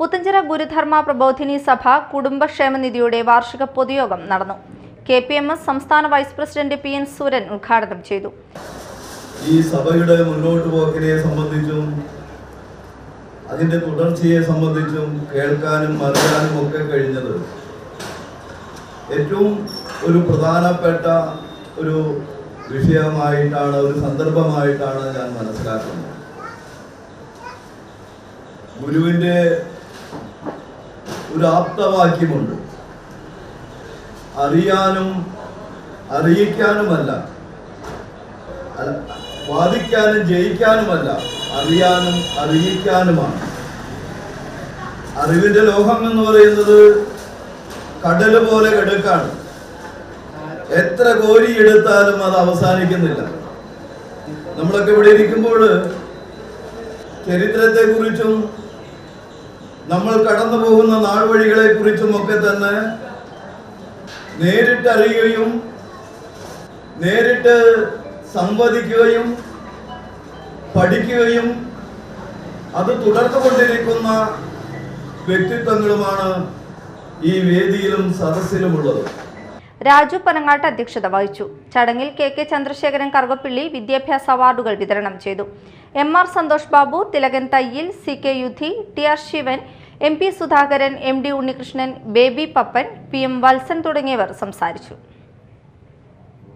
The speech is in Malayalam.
പുത്തഞ്ചിറ ഗുരുധർമ്മ പ്രബോധിനി സഭ കുടുംബക്ഷേമ നിധിയുടെ വാർഷിക പൊതുയോഗം നടന്നു. കെ പി എം എസ് സംസ്ഥാന vice president P N Suran ഉദ്ഘാടനം ചെയ്തു. ഈ സഭയുടെ മുന്നോട്ട് പോക്കിനെ സംബന്ധിച്ചും അതിന്റെ തുടർച്ചയെ സംബന്ധിച്ചും കേൾക്കാനും അറിയാനും ഒക്കെ കഴിഞ്ഞത് ഏറ്റവും ഒരു പ്രധാനപ്പെട്ട ഒരു വിഷയമായിട്ടാണ് ഒരു സന്ദർഭമായിട്ടാണ് ഞാൻ മനസ്സിലാക്കുന്നത്. ഗുരുവിന്റെ ഒരു ആപ്തവാക്യമുണ്ട്. അറിയാനും അറിയിക്കാനുമല്ല. വാദിക്കാനും ജയിക്കാനുമല്ല. അറിയാനും അറിയിക്കാനുമാണ്. അറിവിന്റെ ലോഹം എന്ന് പറയുന്നത് കടൽ പോലെ കിടക്കാണ്. എത്ര കോരി എടുത്താലും അത് അവസാനിക്കുന്നില്ല. നമ്മളൊക്കെ ഇവിടെ ഇരിക്കുമ്പോൾ ചരിത്രത്തെ കുറിച്ചും നമ്മൾ കടന്നു പോകുന്ന നാൾവഴികളെ കുറിച്ചും ഒക്കെ തന്നെ നേരിട്ടറിയുകയും നേരിട്ട് സംവദിക്കുകയും പഠിക്കുകയും അത് തുടർന്നുകൊണ്ടിരിക്കുന്ന വ്യക്തിത്വങ്ങളുമാണ് ഈ വേദിയിലും സദസ്സിലുമുള്ളത്. രാജു പനങ്ങാട്ട് അധ്യക്ഷത വഹിച്ചു. ചടങ്ങിൽ കെ കെ ചന്ദ്രശേഖരൻ കറുകപ്പിള്ളി വിദ്യാഭ്യാസ അവാർഡുകൾ വിതരണം ചെയ്തു. M R Santhosh Babu Thilakan Thayyil C K Yudhi T R Sivan M P Sudhakaran M D Unnikrishnan Baby Pappan P M Valsan തുടങ്ങിയവർ സംസാരിച്ചു.